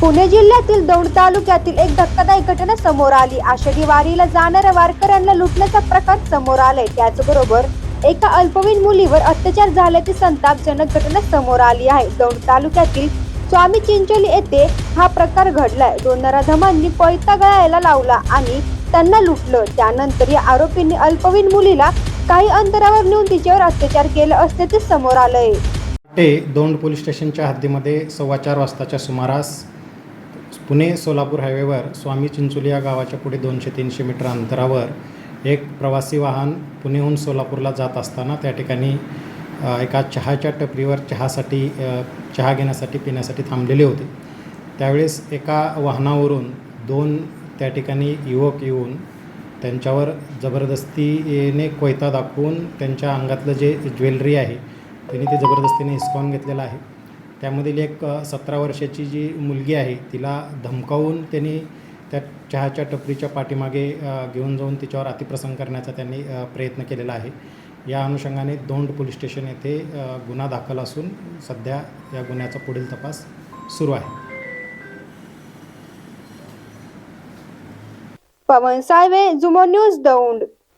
पुणे जिल्ह्यातील दौंड तालुक्यातील एक धक्कादायक घटना समोर आली. आषाढी वारीला जाणाऱ्या वारकऱ्यांना लुटण्याचा प्रकार समोर आलाय. त्याचबरोबर एका अल्पवयीन मुलीवर अत्याचार झाल्याची संतापजनक घटना समोर आली आहे. दौंड तालुक्यातील स्वामी चिंचोली येथे हा प्रकार घडलाय. दोन नराधमांनी पळता गळायला लावला आणि त्यांना लुटलं. त्यानंतर या आरोपींनी अल्पवयीन मुलीला काही अंतरावर नेऊन तिच्यावर अत्याचार केला असल्याचे समोर आलंय. ते दोंड पोलीस स्टेशनच्या हद्दीमध्ये सव्वा चार वाजताच्या सुमारास पुणे सोलापूर हायवेवर स्वामी चिंचोली या गावाच्या पुढे दोनशे तीनशे मीटर अंतरावर एक प्रवासी वाहन पुणेहून सोलापूरला जात असताना त्या ठिकाणी एका चहाच्या टपरीवर चहासाठी चहा घेण्यासाठी पिण्यासाठी थांबलेले होते. त्यावेळेस एका वाहनावरून दोन त्या ठिकाणी युवक येऊन त्यांच्यावर जबरदस्तीने कोयता दाखवून त्यांच्या अंगातलं जे ज्वेलरी आहे त्यांनी ते जबरदस्तीने हिसकावून घेतलेलं आहे. त्यामधील एक सतरा वर्षाची जी मुलगी आहे तिला धमकावून त्यांनी त्या चहाच्या टपरीच्या पाठीमागे घेऊन जाऊन तिच्यावर अतिप्रसंग करण्याचा त्यांनी प्रयत्न केलेला आहे. या अनुषंगाने दोंड पोलीस स्टेशन येथे गुन्हा दाखल असून सध्या या गुन्ह्याचा पुढील तपास सुरू आहे. पवन साळवे जुमो न्यूज दौंड.